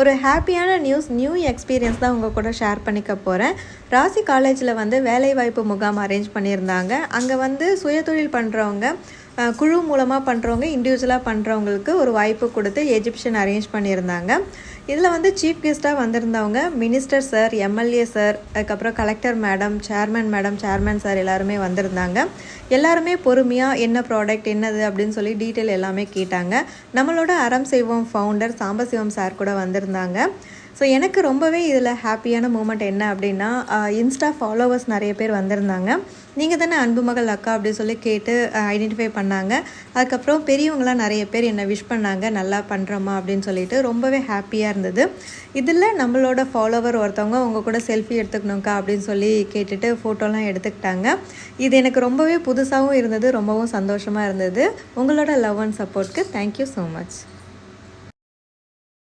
ஒரு ஹாப்பியான news new experience தான் உங்கள் கூட ஷேர் பண்ணிக்க போகிறேன் ராசி காலேஜில் வந்து வேலைவாய்ப்பு முகாம் அரேஞ்ச் பண்ணியிருந்தாங்க. அங்கே வந்து சுயதொழில் பண்ணுறவங்க குழு மூலமாக பண்ணுறவங்க இண்டிவிஜுவலாக பண்ணுறவங்களுக்கு ஒரு வாய்ப்பு கொடுத்து எஜிபிஷன் அரேஞ்ச் பண்ணியிருந்தாங்க. இதில் வந்து சீஃப் கெஸ்ட்டாக வந்திருந்தவங்க மினிஸ்டர் சார் எம்எல்ஏ சார் அதுக்கப்புறம் collector madam chairman madam chairman sir எல்லாருமே வந்திருந்தாங்க. எல்லாருமே பொறுமையாக என்ன ப்ராடக்ட் என்னது அப்படின்னு சொல்லி டீட்டெயில் எல்லாமே கேட்டாங்க. நம்மளோட அறம் செய்வோம் ஃபவுண்டர் சாம்பசிவம் சார் கூட வந்திருந்தாங்க. ஸோ எனக்கு ரொம்பவே இதில் ஹாப்பியான மூமெண்ட் என்ன அப்படின்னா இன்ஸ்டா ஃபாலோவர்ஸ் நிறைய பேர் வந்திருந்தாங்க. நீங்கள் தானே அன்பு மகள் அக்கா அப்படி சொல்லி கேட்டு ஐடென்டிஃபை பண்ணாங்க. அதுக்கப்புறம் பெரியவங்களாம் நிறைய பேர் என்னை விஷ் பண்ணாங்க நல்லா பண்ணுறோமா அப்படின்னு சொல்லிட்டு ரொம்பவே ஹாப்பியாக இருந்தது. இதில் நம்மளோட ஃபாலோவர் ஒருத்தவங்க உங்கள் கூட செல்ஃபி எடுத்துக்கணுக்கா அப்படின்னு சொல்லி கேட்டுட்டு ஃபோட்டோலாம் எடுத்துக்கிட்டாங்க. இது எனக்கு ரொம்பவே புதுசாகவும் இருந்தது ரொம்பவும் சந்தோஷமாக இருந்தது. உங்களோட லவ் அண்ட் சப்போர்ட்க்கு தேங்க்யூ ஸோ மச்